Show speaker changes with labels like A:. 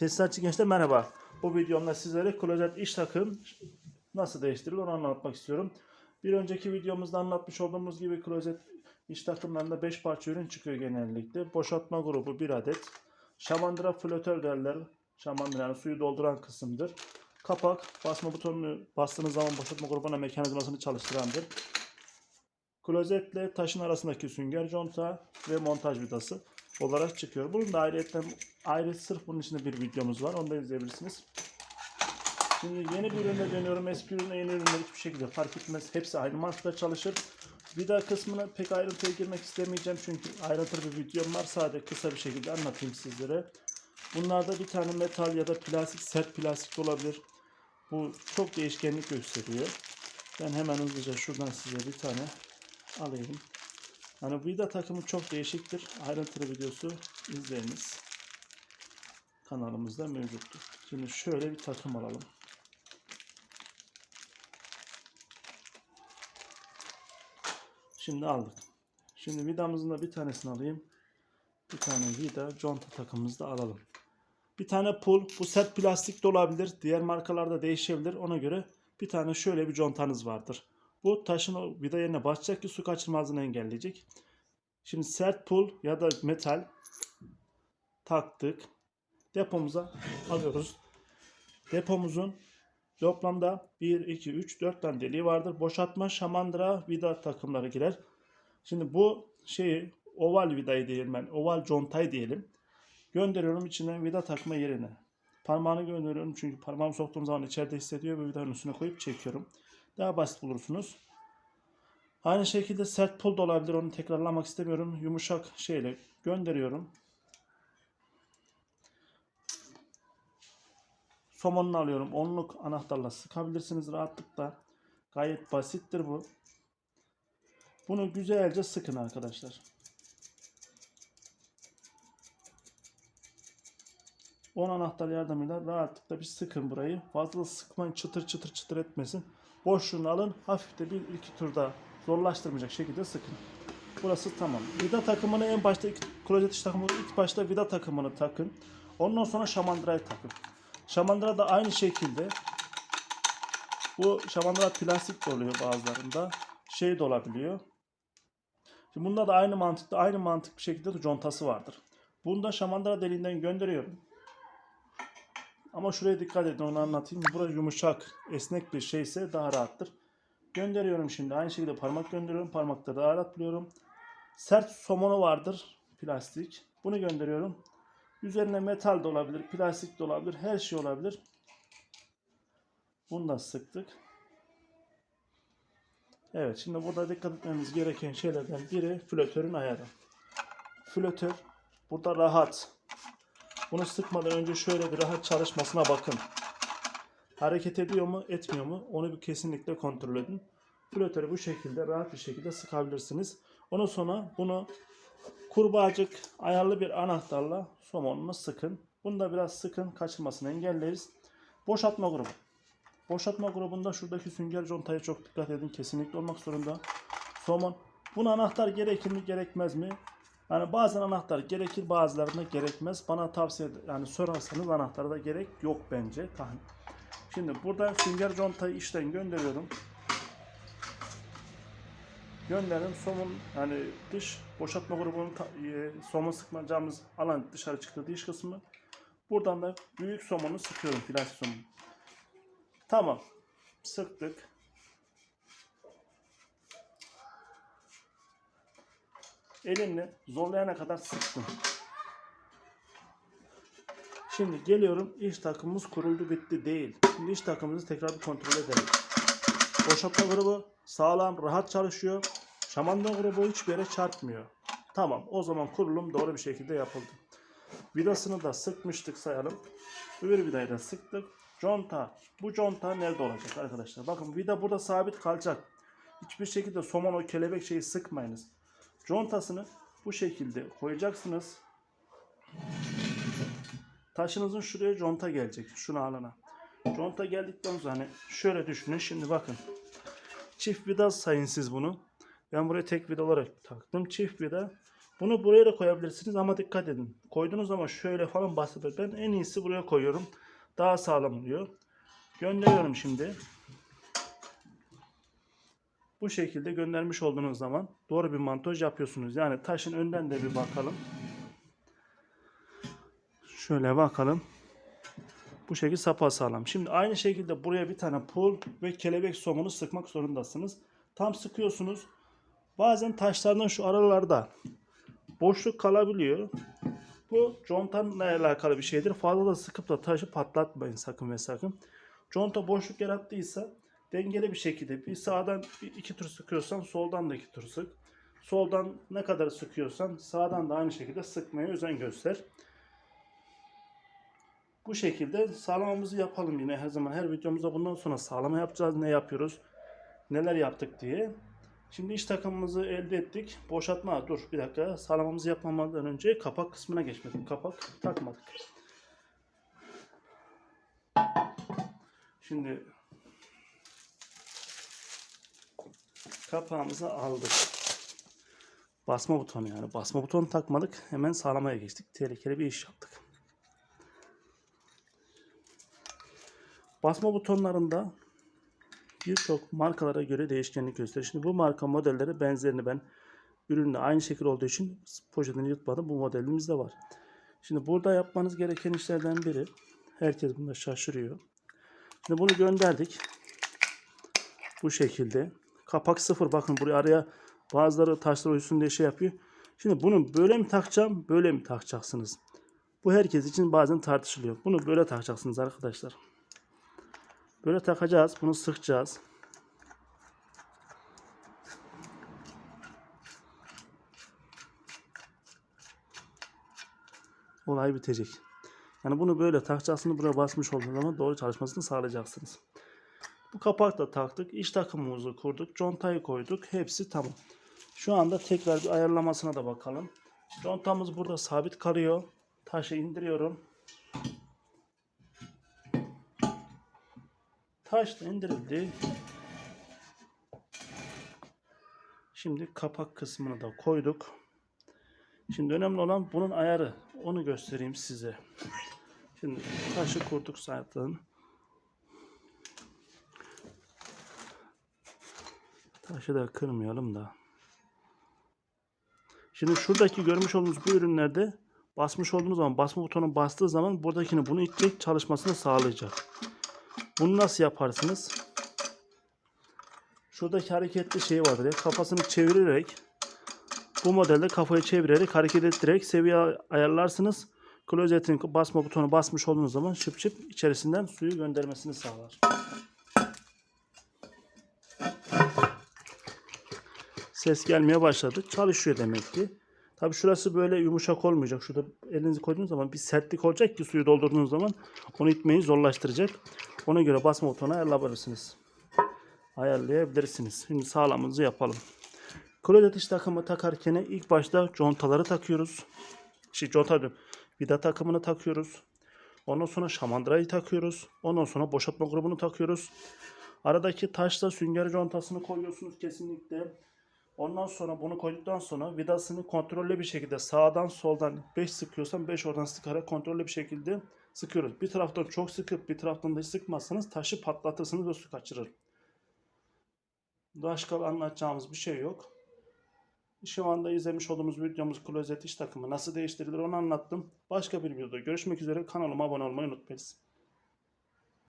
A: Tesisatçı gençler merhaba. Bu videomda sizlere klozet iş takım nasıl değiştirilir onu anlatmak istiyorum. Bir önceki videomuzda anlatmış olduğumuz gibi klozet iş takımlarında 5 parça ürün çıkıyor genellikle. Boşaltma grubu 1 adet. Şamandıra flotör derler. Şamandıra yani suyu dolduran kısımdır. Kapak basma butonunu bastığınız zaman boşaltma grubuna mekanizmasını çalıştırandır. Klozetle taşın arasındaki sünger conta ve montaj vidası olarak çıkıyor. Bunun da ayrıyetten ayrı sırf bunun içinde bir videomuz var. Onu da izleyebilirsiniz. Şimdi yeni bir ürüne dönüyorum. Eski ürünle yeni ürünler hiçbir şekilde fark etmez. Hepsi aynı mantıkla çalışır. Vida kısmına pek ayrıntıya girmek istemeyeceğim. Çünkü ayrıntılı bir videom var. Sadece kısa bir şekilde anlatayım sizlere. Bunlarda bir tane metal ya da plastik, sert plastik olabilir. Bu çok değişkenlik gösteriyor. Ben hemen hızlıca şuradan size bir tane alayım. Hani vida takımı çok değişiktir. Ayrıntılı videosu izleyiniz. Kanalımızda mevcuttur. Şimdi şöyle bir takım alalım. Şimdi aldık. Şimdi vidamızın da bir tanesini alayım. Bir tane vida conta takımımızı da alalım. Bir tane pul. Bu sert plastik de olabilir. Diğer markalarda değişebilir. Ona göre bir tane şöyle bir contanız vardır. Bu taşın vida yerine basacak ki su kaçırmazlığını engelleyecek. Şimdi sert pul ya da metal taktık. Depomuza alıyoruz. Depomuzun toplamda 1, 2, 3, 4 tane deliği vardır. Boşaltma, şamandıra, vida takımları girer. Şimdi bu şeyi oval vidayı diyelim ben. Oval contayı diyelim. Gönderiyorum içine vida takma yerine. Parmağını gönderiyorum çünkü parmağımı soktuğum zaman içeride hissediyor ve vidanın üstüne koyup çekiyorum. Daha basit bulursunuz. Aynı şekilde sert pul da olabilir. Onu tekrarlamak istemiyorum. Yumuşak şeyle gönderiyorum. Somonunu alıyorum. Onluk anahtarla sıkabilirsiniz rahatlıkla. Gayet basittir bu. Bunu güzelce sıkın arkadaşlar. 10 anahtar yardımıyla rahatlıkla bir sıkın burayı. Fazla sıkmayın çıtır çıtır çıtır etmesin. Boşluğunu alın. Hafif de bir iki turda zorlaştırmayacak şekilde sıkın. Burası tamam. Vida takımını en başta ilk, klozet takımını ilk başta vida takımını takın. Ondan sonra şamandırayı takın. Şamandıra da aynı şekilde bu şamandıra plastik de oluyor bazılarında. Şey de olabiliyor. Şimdi bunda da aynı mantıkta aynı mantık bir şekilde de contası vardır. Bunda şamandıra deliğinden gönderiyorum. Ama şuraya dikkat edin onu anlatayım. Burası yumuşak, esnek bir şeyse daha rahattır. Gönderiyorum şimdi. Aynı şekilde parmak gönderiyorum. Parmakta daha rahat buluyorum. Sert somonu vardır. Plastik. Bunu gönderiyorum. Üzerine metal de olabilir, plastik de olabilir, her şey olabilir. Bunu da sıktık. Evet, şimdi burada dikkat etmemiz gereken şeylerden biri flotörün ayarı. Flotör burada rahat. Bunu sıkmadan önce şöyle bir rahat çalışmasına bakın. Hareket ediyor mu, etmiyor mu? Onu bir kesinlikle kontrol edin. Flotörü bu şekilde rahat bir şekilde sıkabilirsiniz. Ondan sonra bunu kurbağacık ayarlı bir anahtarla somonunu sıkın. Bunu da biraz sıkın kaçırmasını engelleriz. Boşaltma grubu. Boşaltma grubunda şuradaki sünger contaya çok dikkat edin. Kesinlikle olmak zorunda. Somon. Buna anahtar gerekir mi gerekmez mi? Yani bazen anahtar gerekir bazılarında gerekmez. Bana tavsiye yani sorarsanız anahtara da gerek yok bence. Şimdi burada sünger contayı işten gönderiyorum gönderin. Somun yani dış boşaltma grubunun e, somun sıkmayacağımız alan dışarı çıktı dış kısmı. Buradan da büyük somunu sıkıyorum plastik somunu. Tamam. Sıktık. Elimle zorlayana kadar sıktım. Şimdi geliyorum iş takımımız kuruldu bitti değil. Şimdi iş takımımızı tekrar bir kontrol edelim. Boşaltma grubu sağlam, rahat çalışıyor. Şamanda grubu hiçbir yere çarpmıyor. Tamam, o zaman kurulum doğru bir şekilde yapıldı. Vidasını da sıkmıştık sayalım. Öbür vidayı da sıktık. Conta. Bu conta nerede olacak arkadaşlar? Bakın vida burada sabit kalacak. Hiçbir şekilde somon o kelebek şeyi sıkmayınız. Contasını bu şekilde koyacaksınız. Taşınızın şuraya conta gelecek. Şunu alana. Conta geldikten sonra hani şöyle düşünün. Şimdi bakın. Çift vida sayın siz bunu. Ben buraya tek vida olarak taktım. Çift vida. Bunu buraya da koyabilirsiniz ama dikkat edin. Koyduğunuz zaman şöyle falan bahseder. Ben en iyisi buraya koyuyorum. Daha sağlam oluyor. Gönderiyorum şimdi. Bu şekilde göndermiş olduğunuz zaman doğru bir montaj yapıyorsunuz. Yani taşın önden de bir bakalım. Şöyle bakalım. Bu şekilde sapasağlam. Şimdi aynı şekilde buraya bir tane pul ve kelebek somunu sıkmak zorundasınız. Tam sıkıyorsunuz. Bazen taşlardan şu aralarda boşluk kalabiliyor. Bu contanla alakalı bir şeydir. Fazla da sıkıp da taşı patlatmayın sakın ve sakın. Conta boşluk yarattıysa dengeli bir şekilde bir sağdan iki tur sıkıyorsan soldan da iki tur sık. Soldan ne kadar sıkıyorsan sağdan da aynı şekilde sıkmaya özen göster. Bu şekilde sağlamamızı yapalım yine her zaman her videomuzda bundan sonra sağlama yapacağız ne yapıyoruz neler yaptık diye. Şimdi iç takımımızı elde ettik. Boşaltma dur bir dakika sağlamamızı yapmamadan önce kapak kısmına geçmedik. Kapak takmadık. Şimdi kapağımızı aldık. Basma butonu yani. Basma butonu takmadık. Hemen sağlamaya geçtik. Tehlikeli bir iş yaptık. Basma butonlarında birçok markalara göre değişkenlik gösterir. Şimdi bu marka modelleri benzerini ben ürünle aynı şekil olduğu için poşetini yırtmadım. Bu modelimiz de var. Şimdi burada yapmanız gereken işlerden biri herkes bunda şaşırıyor. Şimdi bunu gönderdik. Bu şekilde. Kapak sıfır. Bakın buraya araya bazıları taşlar uysun diye şey yapıyor. Şimdi bunu böyle mi takacağım, böyle mi takacaksınız? Bu herkes için bazen tartışılıyor. Bunu böyle takacaksınız arkadaşlar. Böyle takacağız. Bunu sıkacağız. Olay bitecek. Yani bunu böyle takacaksınız. Buraya basmış olduğunuz zaman doğru çalışmasını sağlayacaksınız. Bu kapak da taktık. İç takımımızı kurduk. Contayı koyduk. Hepsi tamam. Şu anda tekrar bir ayarlamasına da bakalım. Contamız burada sabit kalıyor. Taşı indiriyorum. Taş da indirildi. Şimdi kapak kısmını da koyduk. Şimdi önemli olan bunun ayarı. Onu göstereyim size. Şimdi taşı kurduk zaten. Taşı da kırmayalım da. Şimdi şuradaki görmüş olduğunuz bu ürünlerde basmış olduğunuz zaman basma butonu bastığı zaman buradakini bunu itecek çalışmasını sağlayacak. Bunu nasıl yaparsınız? Şuradaki hareketli şey vardır ya kafasını çevirerek bu modelde kafayı çevirerek hareket ettirerek seviye ayarlarsınız. Klozetin basma butonu basmış olduğunuz zaman şıp şıp içerisinden suyu göndermesini sağlar. Ses gelmeye başladı. Çalışıyor demek ki. Tabi şurası böyle yumuşak olmayacak. Şurada elinizi koyduğunuz zaman bir sertlik olacak ki suyu doldurduğunuz zaman onu itmeyi zorlaştıracak. Ona göre basma butonu ayarlayabilirsiniz. Ayarlayabilirsiniz. Şimdi sağlamımızı yapalım. Klozet iç takımı takarken ilk başta contaları takıyoruz. Şey conta diyorum. Vida takımını takıyoruz. Ondan sonra şamandırayı takıyoruz. Ondan sonra boşaltma grubunu takıyoruz. Aradaki taşla sünger contasını koyuyorsunuz kesinlikle. Ondan sonra bunu koyduktan sonra vidasını kontrollü bir şekilde sağdan soldan 5 sıkıyorsan 5 oradan sıkarak kontrollü bir şekilde sıkıyoruz. Bir taraftan çok sıkıp bir taraftan da hiç sıkmazsanız taşı patlatırsınız ve su kaçırır. Başka anlatacağımız bir şey yok. Şu anda izlemiş olduğumuz videomuz klozet iş takımı nasıl değiştirilir onu anlattım. Başka bir videoda görüşmek üzere. Kanalıma abone olmayı unutmayın.